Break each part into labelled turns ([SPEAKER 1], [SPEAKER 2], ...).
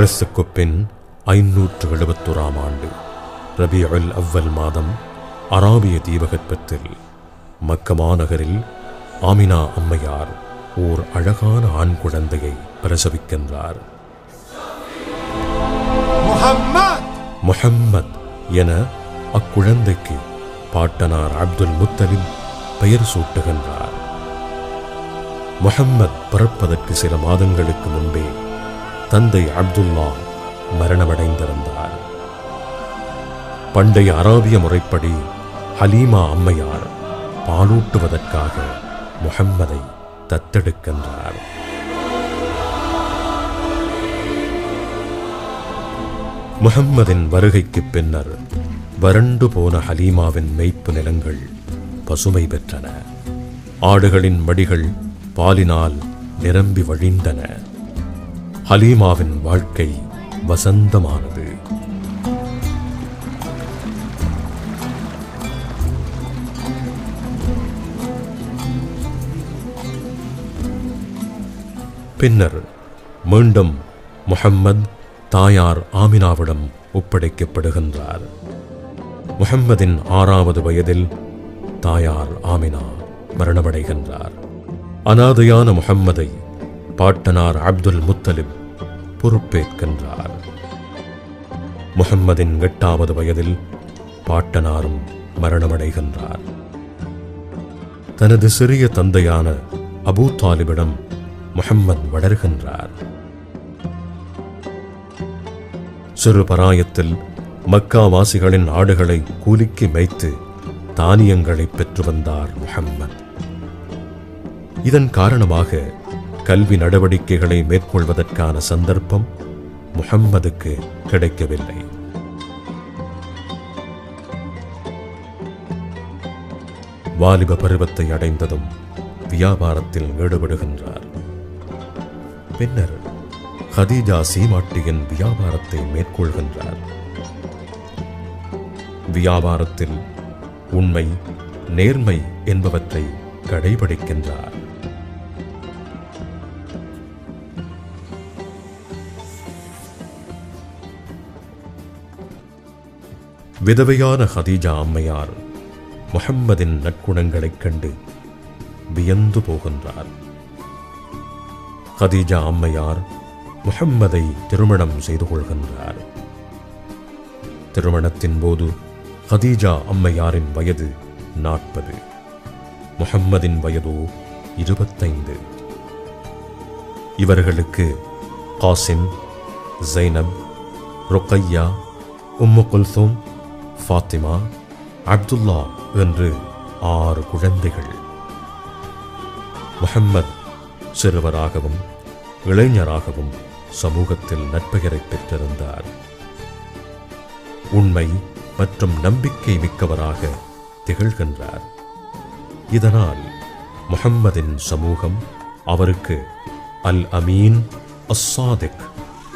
[SPEAKER 1] கிறிஸ்துக்கு பின் ஐநூற்று எழுபத்தோராம் ஆண்டு ரபி அவ்வல் மாதம் அராபிய தீபகற்பத்தில் மக்கமா நகரில் ஆமினா அம்மையார் ஓர் அழகான ஆண் குழந்தையை பிரசவிக்கின்றார். முஹம்மத்! என அக்குழந்தைக்கு பாட்டனார் அப்துல் முத்தலிப் பெயர் சூட்டுகின்றார். முகம்மத் பிறப்பதற்கு சில மாதங்களுக்கு முன்பே தந்தை அப்துல்லா மரணமடைந்திருந்தார். பண்டைய அராபிய முறைப்படி ஹலீமா அம்மையார் பாலூட்டுவதற்காக முகம்மதை தத்தெடுக்கின்றார். முகம்மதின் வருகைக்குப் பின்னர் வறண்டு போன ஹலீமாவின் மேய்ப்பு நிலங்கள் பசுமை பெற்றன. ஆடுகளின் மடிகள் பாலினால் நிரம்பி வழிந்தன. ஹலீமாவின் வாழ்க்கை வசந்தமானது. பின்னர் மீண்டும் முகம்மது தாயார் ஆமினாவிடம் ஒப்படைக்கப்படுகின்றார். முகம்மதின் ஆறாவது வயதில் தாயார் ஆமினா மரணமடைகின்றார். அனாதையான முகம்மதை பாட்டனார் அப்துல் முத்தலிப் பொறுப்பேற்கின்றார். முகம்மதின் எட்டாவது வயதில் பாட்டனாரும் மரணமடைகின்றார். தனது சிறிய தந்தையான அபூ தாலிபிடம் முகம்மத் வளர்கின்றார். சிறு பராயத்தில் மக்காவாசிகளின் ஆடுகளை கூலிக்கு மேய்த்து தானியங்களை பெற்று வந்தார் முஹம்மத். இதன் காரணமாக கல்வி நடவடிக்கைகளை மேற்கொள்வதற்கான சந்தர்ப்பம் முகம்மதுக்கு கிடைக்கவில்லை. வாலிப பருவத்தை அடைந்ததும் வியாபாரத்தில் ஈடுபடுகின்றார். பின்னர் ஹதீஜா சீமாட்டியின் வியாபாரத்தை மேற்கொள்கின்றார். வியாபாரத்தில் உண்மை நேர்மை என்பவற்றை கடைபிடிக்கின்றார். விதவையான ஹதீஜா அம்மையார் முகம்மதின் நற்குணங்களைக் கண்டு வியந்து போகின்றார். ஹதீஜா அம்மையார் முகம்மதை திருமணம் செய்து கொள்கின்றார். திருமணத்தின் போது ஹதீஜா அம்மையாரின் வயது நாற்பது முகம்மதின் வயதோ இருபத்தைந்து. இவர்களுக்கு காசிம் ஜைனப் ருக்கையா உம்மு குல்சோம் ஃபாத்திமா அப்துல்லா என்று ஆறு குழந்தைகள். முகம்மது சிறுவராகவும் இளைஞராகவும் சமூகத்தில் நற்பெயரை பெற்றிருந்தார். உண்மை மற்றும் நம்பிக்கை மிக்கவராக திகழ்கின்றார். இதனால் முகம்மதின் சமூகம் அவருக்கு அல் அமீன் அஸ்ஸாதிக்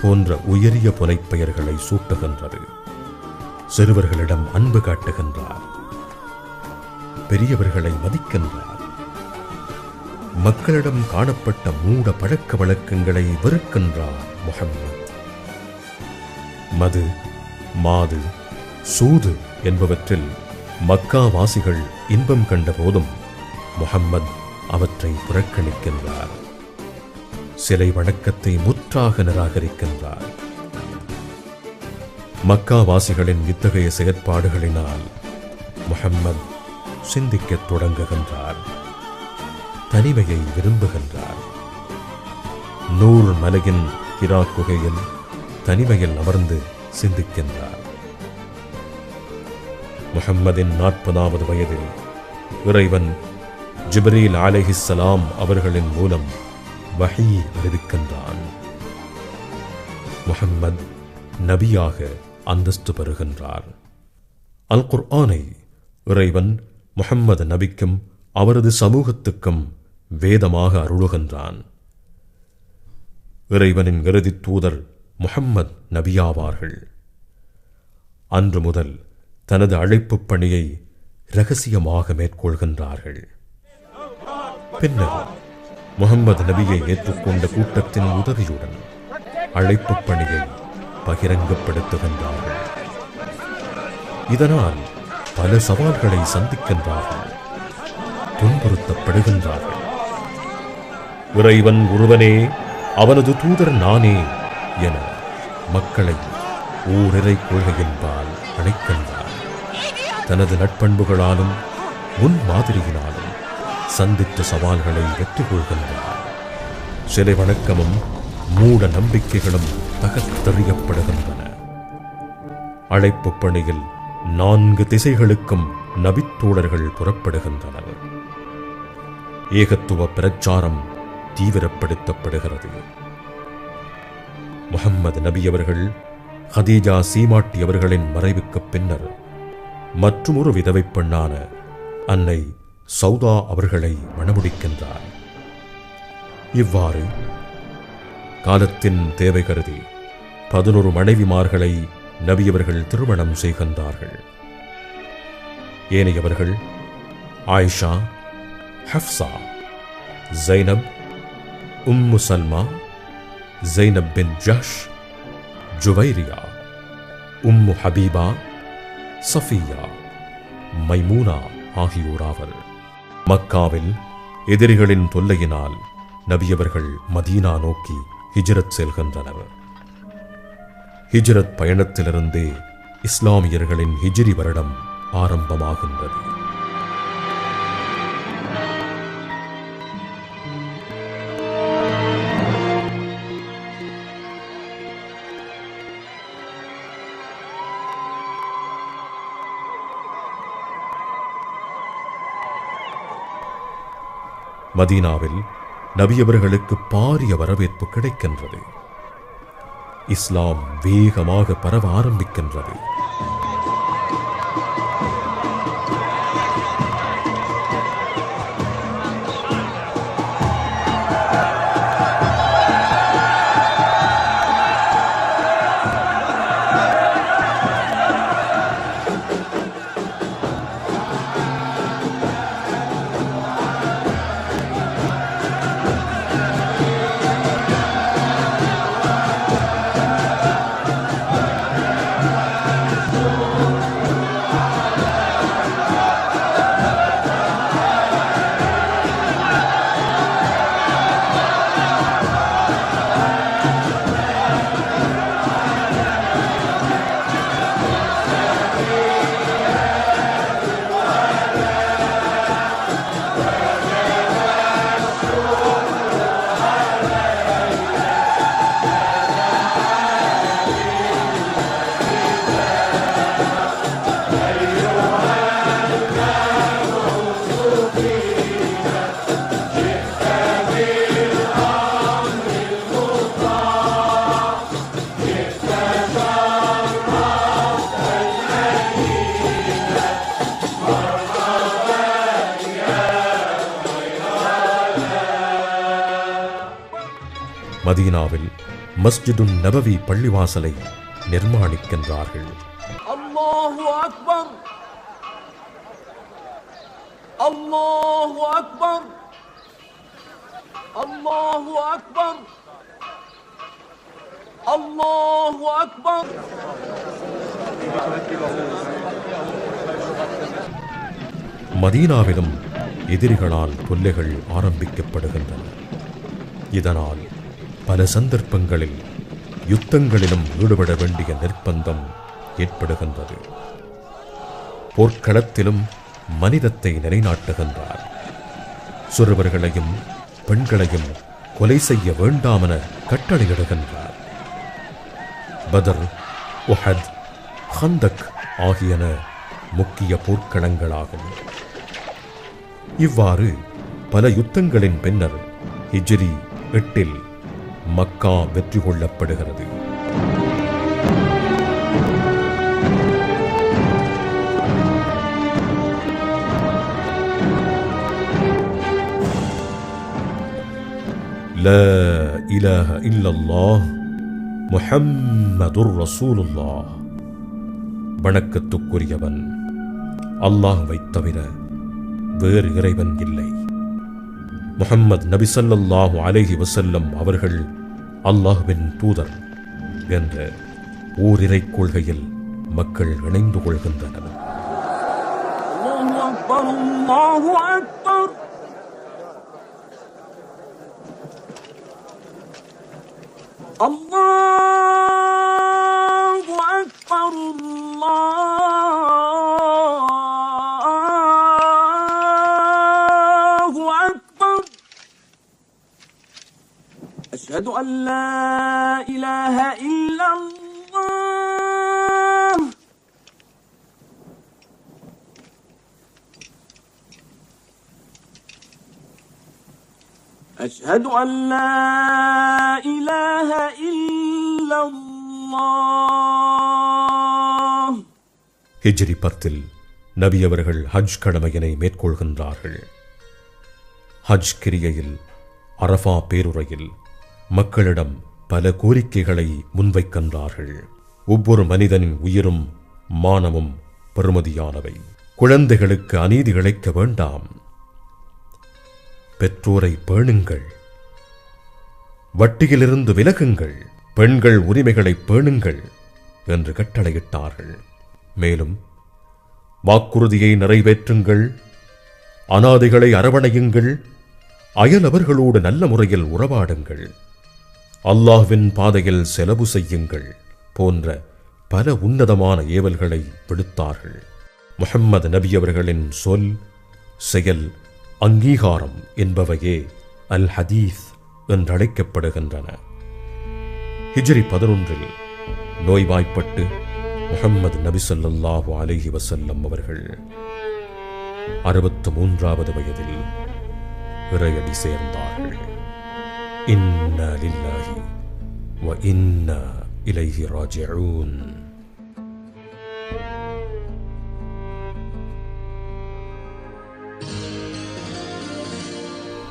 [SPEAKER 1] போன்ற உயரிய புனைப்பெயர்களை சூட்டுகின்றது. சிறுவர்களிடம் அன்பு காட்டுகின்றார். பெரியவர்களை மதிக்கின்றார். மக்களிடம் காணப்பட்ட மூட பழக்க வழக்கங்களை வெறுக்கின்றார் முஹம்மத். மது மாது சூது என்பவற்றில் மக்காவாசிகள் இன்பம் கண்ட போதும் முகம்மது அவற்றை புறக்கணிக்கின்றார். சிலை வணக்கத்தை முற்றாக நிராகரிக்கின்றார். மக்காவாசிகளின் இத்தகைய செயற்பாடுகளினால் முகம்மது சிந்திக்கத் தொடங்குகின்றார். தனிமையை விரும்புகின்றார். நூல் மலையின் ஹிரா குகையில் தனிமையில் அமர்ந்து சிந்திக்கின்றார். முகம்மதின் நாற்பதாவது வயதில் இறைவன் ஜிப்ரீல் அலைஹிஸ்ஸலாம் அவர்களின் மூலம் வகையை அறிவிக்கின்றான். முகம்மது நபியாக அந்தஸ்து பெறுகின்றார். அல் குர்ஆனை இறைவன் முஹம்மது நபிக்கும் அவரது சமூகத்துக்கும் வேதமாக அருளுகின்றான். இறைவனின் இறுதி தூதர் முஹம்மத் நபியாவார்கள். அன்று முதல் தனது அழைப்பு பணியை இரகசியமாக மேற்கொள்கின்றார்கள். பின்னர் முகம்மது நபியை ஏற்றுக்கொண்ட கூட்டத்தின் உதவியுடன் அழைப்பு பணியை பகிரங்கப்படுத்துகின்றார்கள். இதனால் பல சவால்களை சந்திக்கின்றார்கள். துன்புறுத்தப்படுகின்றார்கள். இறைவன் ஒருவனே அவனது தூதர் நானே என மக்களை ஓரிரை கொள்கையின்பால் அழைக்கின்றார் தனது நட்பண்புகளாலும் முன் மாதிரியினாலும் சந்தித்த சவால்களை வெற்றி கொள்கின்றார் சிலை வணக்கமும் மூட நம்பிக்கைகளும் தகத்தறியப்படுகின்றன அழைப்பு பணியில் நான்கு திசைகளுக்கும் நபித்தோழர்கள் புறப்படுகின்றனர். ஏகத்துவ பிரச்சாரம் தீவிரப்படுத்தப்படுகிறது. முகம்மது நபி அவர்கள் ஹதீஜா சீமாட்டி அவர்களின் மறைவுக்குப் பின்னர் மற்றொரு விதவைப் பெண்ணான அன்னை சௌதா அவர்களை மணமுடிக்கின்றார். இவ்வாறு காலத்தின் தேவை கருதி பதினொரு மனைவிமார்களை நபியவர்கள் திருமணம் செய்கின்றார்கள். ஏனையவர்கள் ஆயிஷா ஹஃப்சா ஜைனப் உம்மு சல்மா ஜைனப் பின் ஜஷ் ஜுவைரியா உம்மு ஹபீபா சஃபியா மைமூனா ஆகியோராவர். மக்காவில் எதிரிகளின் தொல்லையினால் நபியவர்கள் மதீனா நோக்கி ஹிஜ்ரத் செல்கின்றனர். ஹிஜ்ரத் பயணத்திலிருந்தே இஸ்லாமியர்களின் ஹிஜ்ரி வருடம் ஆரம்பமாகின்றது. மதீனாவில் நபியவர்களுக்கு பாரிய வரவேற்பு கிடைக்கின்றது. இஸ்லாம் வேகமாக பரவ ஆரம்பிக்கின்றது. மதீனாவில் மஸ்ஜிதுன் நபவி பள்ளிவாசலை நிர்மாணிக்கின்றார்கள். மதீனாவிலும் எதிரிகளால் கொல்லைகள் ஆரம்பிக்கப்படுகின்றன. இதனால் பல சந்தர்ப்பங்களில் யுத்தங்களிலும் ஈடுபட வேண்டிய நிர்பந்தம் ஏற்படுகின்றது. போர்க்களத்திலும் மனிதத்தை நிலைநாட்டுகின்றார். சிறுவர்களையும் பெண்களையும் கொலை செய்ய வேண்டாமென கட்டளையிடுகின்றார். பதர் உஹத் ஹந்தக் ஆகியன முக்கிய போர்க்களங்களாகும். இவ்வாறு பல யுத்தங்களின் பின்னர் ஹிஜ்ரி எட்டில் மக்கா வெற்றி கொள்ளப்படுகிறது لا إله إلا الله முஹம்மதுர் ரசூலுல்லாஹ் வணக்கத்துக்குரியவன் அல்லாஹ்வைத் தவிர வேறு இறைவன் இல்லை முஹம்மது நபி ஸல்லல்லாஹு அலைஹி வஸல்லம் அவர்கள் அல்லாஹ்வின் தூதர் என்ற ஓரிரை கொள்கையில் மக்கள் இணைந்து கொள்கின்றனர்
[SPEAKER 2] الله أكبر الله أكبر الله أكبر الله أشهد أن لا إله إلا الله أشهد أن لا إله إلا الله
[SPEAKER 1] ஹிஜ்ரி பத்தில் நபி அவர்கள் ஹஜ் கடமையினை மேற்கொள்கின்றார்கள் ஹஜ் கிரியையில் அரஃபா பேருரையில் மக்களிடம் பல கோரிக்கைகளை முன்வைக்கின்றார்கள். ஒவ்வொரு மனிதனின் உயிரும் மானமும் பெறுமதியானவை. குழந்தைகளுக்கு அநீதி இழைக்க வேண்டாம். பெற்றோரை பேணுங்கள். வட்டியிலிருந்து விலகுங்கள். பெண்கள் உரிமைகளை பேணுங்கள் என்று கட்டளையிட்டார்கள். மேலும் வாக்குறுதியை நிறைவேற்றுங்கள். அனாதைகளை அரவணையுங்கள். அயலவர்களோடு நல்ல முறையில் உறவாடுங்கள். அல்லாஹ்வின் பாதையில் செலவு செய்யுங்கள் போன்ற பல உன்னதமான ஏவல்களை விடுத்தார்கள். முஹம்மது நபி அவர்களின் சொல் செயல் அங்கீகாரம் என்பவையே அல் ஹதீஸ் என்றழைக்கப்படுகின்றன. ஹிஜ்ரி பதினொன்றில் நோய்வாய்ப்பட்டு முகம்மது நபி சொல்லாஹு அலஹி வசல்லம் அவர்கள் அறுபத்து மூன்றாவது வயதில் இறையடி சேர்ந்தார்கள். இன்னா லில்லாஹி வ இன்னா இலைஹி ராஜிஊன்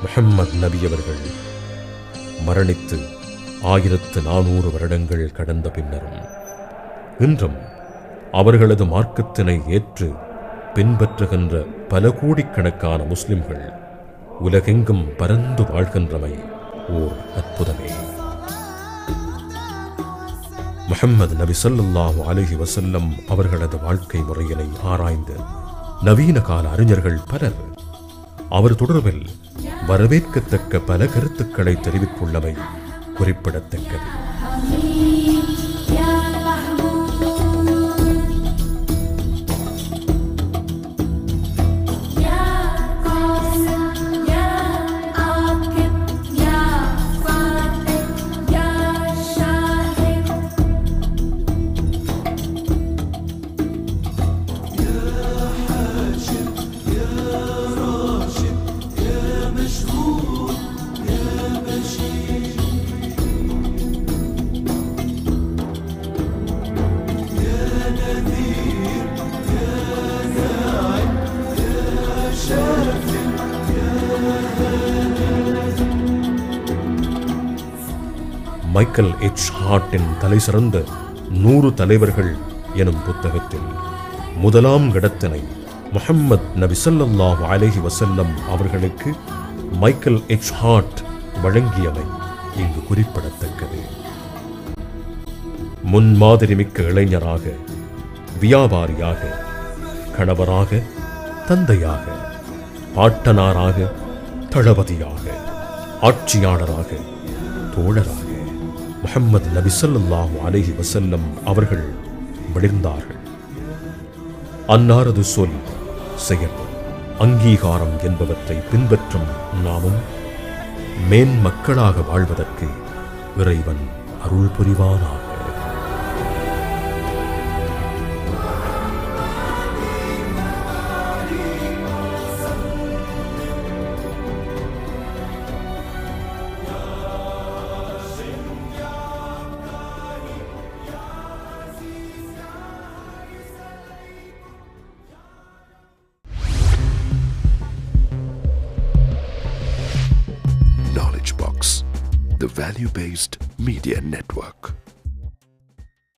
[SPEAKER 1] முஹம்மது நபி அவர்கள் மரணித்து ஆயிரத்து நானூறு வருடங்கள் கடந்த பின்னரும் இன்றும் அவர்களது மார்க்கத்தினை ஏற்று பின்பற்றுகின்ற பல கோடிக்கணக்கான முஸ்லிம்கள் உலகெங்கும் பரந்து வாழ்கின்றமை ஓர் அற்புதமே. முகமது நபி சொல்லாஹு அலஹி வசல்லம் அவர்களது வாழ்க்கை முறையினை ஆராய்ந்து நவீன கால அறிஞர்கள் பலர் அவர் தொடர்பில் வரவேற்கத்தக்க பல கருத்துக்களை தெரிவித்துள்ளவை குறிப்பிடத்தக்கது. மைக்கேல் எச் ஹார்ட்டின் தலை சிறந்த நூறு தலைவர்கள் எனும் புத்தகத்தில் முதலாம் இடத்தினை முஹம்மத் நபி ஸல்லல்லாஹு அலைஹி வஸல்லம் அவர்களுக்கு மைக்கேல் எச் ஹார்ட் வழங்கியவை இங்கு குறிப்பிடத்தக்கது. முன்மாதிரி மிக்க இளைஞராக வியாபாரியாக கணவராக தந்தையாக பாட்டனாராக தளபதியாக ஆட்சியாளராக தோழராக முஹம்மது நபி ஸல்லல்லாஹு அலைஹி அவர்கள் விழுந்தார்கள். அன்னாரது சொல் செயல் அங்கீகாரம் என்பவற்றை பின்பற்றும் நாமும் மேன்மக்களாக வாழ்வதற்கு இறைவன் அருள் புரிவானாக
[SPEAKER 3] value based media network.